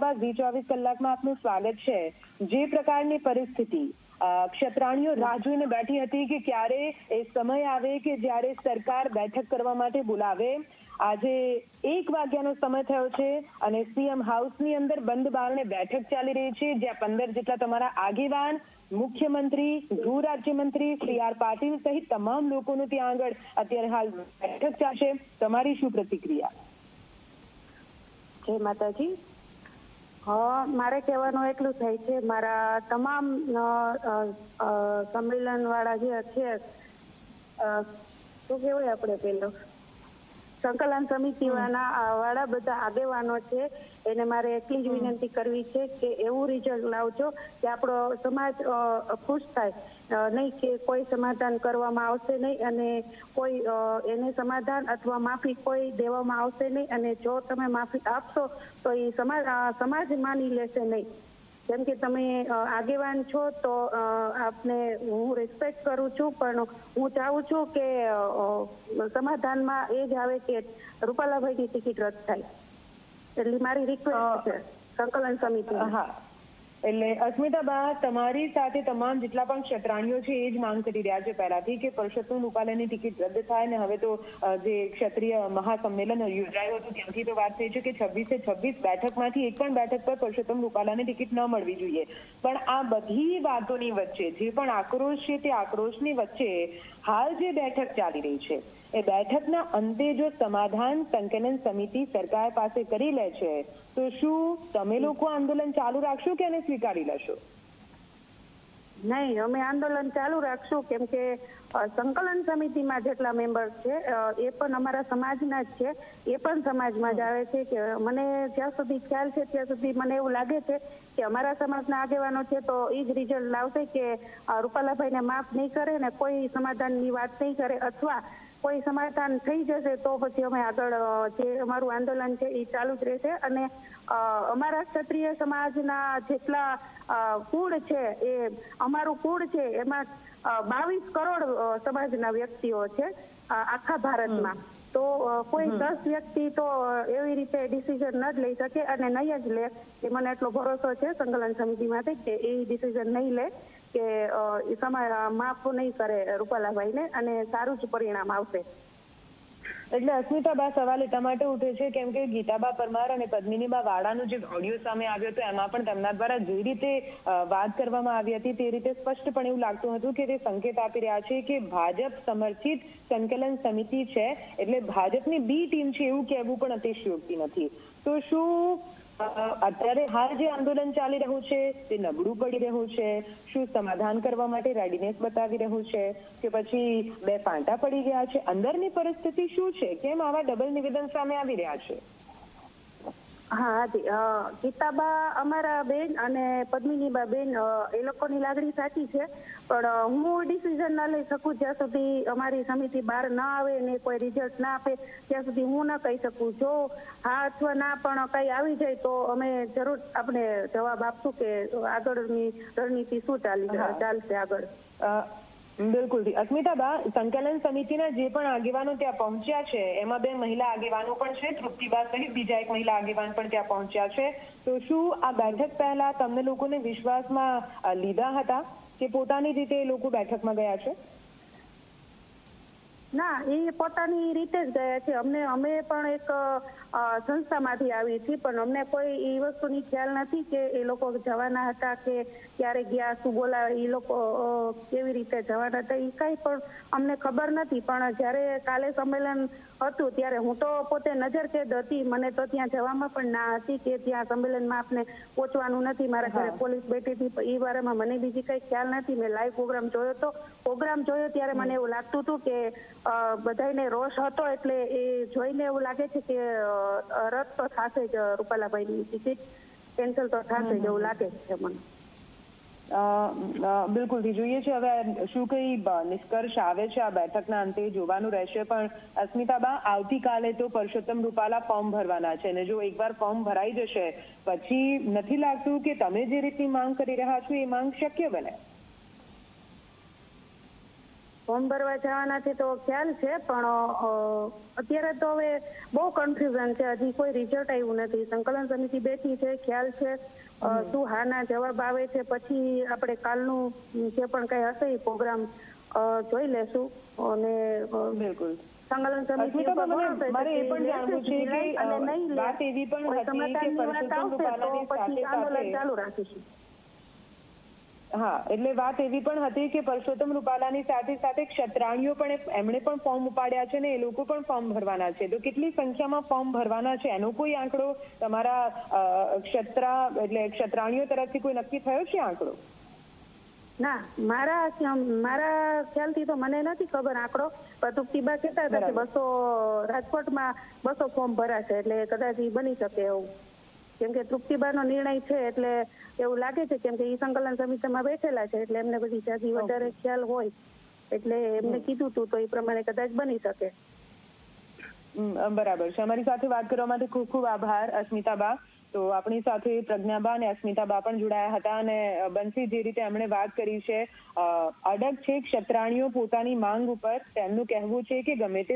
અસ્મિતાબા વી ચોવીસ કલાકમાં આપનું સ્વાગત છે. જે પ્રકારની પરિસ્થિતિ ક્ષત્રાણીઓ રાહ જોઈને બેઠી હતી કે ક્યારે એ સમય આવે કે જ્યારે સરકાર બેઠક કરવા માટે બોલાવે. આજે એક વાગ્યાનો સમય થયો છે અને સીએમ હાઉસની અંદર બંધ બારણે બેઠક ચાલી રહી છે, જ્યાં પંદર જેટલા તમારા આગેવાન, મુખ્યમંત્રી ગૃહ રાજ્યમંત્રી સી આર પાટીલ સહિત તમામ લોકોનું ત્યાં આગળ અત્યારે હાલ બેઠક ચાલશે. તમારી શું પ્રતિક્રિયા? જય માતાજી. મારે કહેવાનું એટલું થાય છે, મારા તમામ સંમેલન સંમેલનવાળા જે છે શું કહેવાય આપણે પેલો? સંકલન સમિતિવાળા વાળા બધા આગેવાનો છે. એને મારે એટલી જ વિનંતી કરવી છે કે એવું રિઝલ્ટ લાવજો કે આપણો સમાજ ખુશ થાય. નહીં કે કોઈ સમાધાન કરવામાં આવશે નહીં અને કોઈ એને સમાધાન અથવા માફી કોઈ દેવામાં આવશે નહીં અને જો તમે માફી આપશો તો એ સમાજ સમાજ માની લેશે નહીં. જેમ કે તમે આગેવાન છો તો આપને હું રિસ્પેક્ટ કરું છું પણ હું ચાહું છું કે સમાધાનમાં એ જ આવે કે રૂપાલાભાઈની ટિકિટ રદ થાય. એટલે મારી રિક્વેસ્ટ છે સંકલન સમિતિ હા. એટલે અસ્મિતાબા, તમારી સાથે તમામ જેટલા પણ ક્ષત્રાણીઓ છે, એ જ માંગ કરી રહ્યા છે પહેલાથી કે પરસોત્તમ રૂપાલાની ટિકિટ રદ થાય ને હવે તો જે ક્ષત્રિય મહાસંમેલન યોજાયું હતું, ત્યાંથી તો વાત થઈ છે કે છવ્વીસે છવ્વીસ બેઠકમાંથી એક પણ બેઠક પર પરસોત્તમ રૂપાલાને ટિકિટ ન મળવી જોઈએ. પણ આ બધી વાતોની વચ્ચે, જે પણ આક્રોશ છે તે આક્રોશની વચ્ચે હાલ જે બેઠક ચાલી રહી છે એ બેઠકના અંતે જો સમાધાન સંકલન સમિતિ સરકાર પાસે કરી લે છે, તો શું તમે લોકો આંદોલન ચાલુ રાખશો કે એને સ્વીકારી લેશો? નહીં, અમે આંદોલન ચાલુ રાખશું, કેમ કે સંકલન સમિતિમાં જેટલા મેમ્બર છે એ પણ અમારા સમાજના જ છે, એ પણ સમાજમાં જ આવે છે કે મને જ્યાં સુધી ખ્યાલ છે, ત્યાં સુધી મને એવું લાગે છે કે અમારા સમાજના આગેવાનો છે, તો એ જ રિઝલ્ટ લાવશે કે રૂપાલાભાઈને માફ નહીં કરે ને કોઈ સમાધાનની વાત નહીં કરે, અથવા કોઈ સમાધાન થઈ જશે તો પછી અમે આગળ જે અમારું આંદોલન છે એ ચાલુ જ રહેશે. અને અમારા ક્ષત્રિય સમાજના જેટલા કુળ છે એ અમારું કુળ છે એમાં બાવીસ કરોડ સમાજના વ્યક્તિઓ છે આખા ભારતમાં. તો કોઈ દસ વ્યક્તિ તો એવી રીતે ડિસિઝન ન જ લઈ શકે અને નહીં જ લે. એ મને એટલો ભરોસો છે સંકલન સમિતિમાંથી કે એ ડિસિઝન નહીં લે. કે અ, એ સમા માફ નહીં કરે રૂપાલાભાઈને અને સારું જ પરિણામ આવશે. એટલે અસ્મિતાબા સવાલ એટલા માટે ઉઠે છે કેમ કે ગીતાબા પરમાર અને પદ્મિનીબા વાળાનો જે ઓડિયો સામે આવ્યો હતો એમાં પણ તેમના દ્વારા જે રીતે વાત કરવામાં આવી હતી તે રીતે સ્પષ્ટપણે એવું લાગતું હતું કે તે સંકેત આપી રહ્યા છે કે ભાજપ સમર્થિત સંકલન સમિતિ છે એટલે ભાજપની બી ટીમ છે એવું કહેવું પણ અતિશયોક્તિ નથી. તો શું અત્યારે હાલ જે આંદોલન ચાલી રહ્યું છે, તે નબળું પડી રહ્યું છે. શું સમાધાન કરવા માટે રેડીનેસ બતાવી રહ્યું છે? કે પછી બે પાંટા પડી ગયા છે? અંદરની પરિસ્થિતિ શું છે? કેમ આવા ડબલ નિવેદન સામે આવી રહ્યા છે? હા ગીતાબા અમારા બેન અને પદ્મિનીબા બેન એ લોકોની લાગણી સાચી છે. પણ હું ડિસિઝન ના લઈ શકું જ્યાં સુધી અમારી સમિતિ બહાર ના આવે ને કોઈ રિઝલ્ટ ના આપે ત્યાં સુધી હું ના કહી શકું. જો હા અથવા ના પણ કઈ આવી જાય તો અમે જરૂર આપણે જવાબ આપશું કે આગળની રણનીતિ શું ચાલી. ચાલશે આગળ. બિલકુલ. અસ્મિતાબા, સંકલન સમિતિના જે પણ આગેવાનો ત્યાં પહોંચ્યા છે, એમાં બે મહિલા આગેવાનો પણ છે, તૃપ્તિબા સહિત બીજા એક મહિલા આગેવાન પણ ત્યાં પહોંચ્યા છે. તો શું આ બેઠક પહેલા તમને લોકોને વિશ્વાસમાં લીધા હતા કે પોતાની રીતે એ લોકો બેઠકમાં ગયા છે? ના એ પોતાની રીતે જ ગયા છે. અમને અમે પણ એક સંસ્થામાંથી આવી છીએ પણ અમને કોઈ એ વસ્તુની ખ્યાલ નથી કે એ લોકો જવાના હતા કે ક્યારે ગયા શું બોલા એ લોકો કેવી રીતે જવાના હતા એ કઈ પણ અમને ખબર નથી. પણ જ્યારે કાલે સંમેલન હતું ત્યારે હું તો પોતે નજર કેદ હતી. મને તો ત્યાં જવામાં પણ ના હતી કે ત્યાં સંમેલનમાં આપને પહોંચવાનું નથી. મારા ઘરે પોલીસ બેઠી હતી. એ બારેમાં મને બીજી કઈ ખ્યાલ નથી. મેં લાઈવ પ્રોગ્રામ જોયો તો પ્રોગ્રામ જોયો ત્યારે મને એવું લાગતું હતું કે અ, બધાયને રોષ હતો એટલે એ જોઈને એવું લાગે છે કે રદ તો થશે જ રૂપાલાભાઈની ટિકિટ. કેન્સલ તો થશે જ એવું લાગે છે મને. બિલકુલ. જોઈએ છે હવે શું કઈ નિષ્કર્ષ આવે છે આ બેઠકના અંતે જોવાનું રહેશે પણ અસ્મિતાબા આવતીકાલે તો પરસોત્તમ રૂપાલા ફોર્મ ભરવાના છે અને જો એકવાર ફોર્મ ભરાઈ જશે પછી નથી લાગતું કે તમે જે રીતની માંગ કરી રહ્યા છો એ માંગ શક્ય બને. ફોર્મ ભરવા જવાના છે તો ખ્યાલ છે પણ અત્યારે તો હવે બહુ કન્ફ્યુઝન છે. હજી કોઈ રિઝલ્ટ આવ્યું નથી. સંકલન સમિતિ બેઠી છે ખ્યાલ છે શું હાના જવાબ આવે છે. પછી આપણે કાલનું જે પણ કઈ હશે એ પ્રોગ્રામ જોઈ લેશું. અને બિલકુલ. સંકલન સમિતિ મારે એ પણ જાણવું છે કે. વાત એવી પણ હતી કે પરસોત્તમ રૂપાલાની પછી સાથે સાથે- ચાલુ રાખીશું. હા એટલે વાત એવી પણ હતી કે પરસોત્તમ રૂપાલાની સાથે સાથે ક્ષત્રાણીઓ પણ એમણે પણ ફોર્મ ઉપાડ્યા છે ને એ લોકો પણ ફોર્મ ભરવાના છે. તો કેટલી સંખ્યામાં ફોર્મ ભરવાના છે? એનો કોઈ આંકડો તમારા ક્ષત્રા એટલે ક્ષત્રાણીઓ તરફથી કોઈ નક્કી થયો છે આંકડો? ના મારા મારા ખ્યાલથી તો મને નથી ખબર આંકડો. પણ તૃપ્તિબા કહેતા હતા કે બસો રાજકોટમાં બસો ફોર્મ ભરાશે એટલે કદાચ એ બની શકે એવું. કેમ કે તૃપ્તિબાનો નિર્ણય છે એટલે એવું લાગે છે કેમ કે ઈ સંકલન સમિતિમાં બેઠેલા છે એટલે એમને બધી જાજી વધારે ખ્યાલ હોય. એટલે એમને કીધું હતું તો એ પ્રમાણે કદાચ બની શકે. બરાબર છે. અમારી સાથે વાત કરવા માટે ખૂબ ખૂબ આભાર અસ્મિતાબા. તો આપણી સાથે પ્રજ્ઞાબા અને અસ્મિતાબા પણ જોડાયા હતા અને બંસી જે રીતે એમણે વાત કરી છે અડગ છે ક્ષત્રાણીઓ પોતાની માંગ ઉપર તેમનું કહેવું છે કે ગમે તે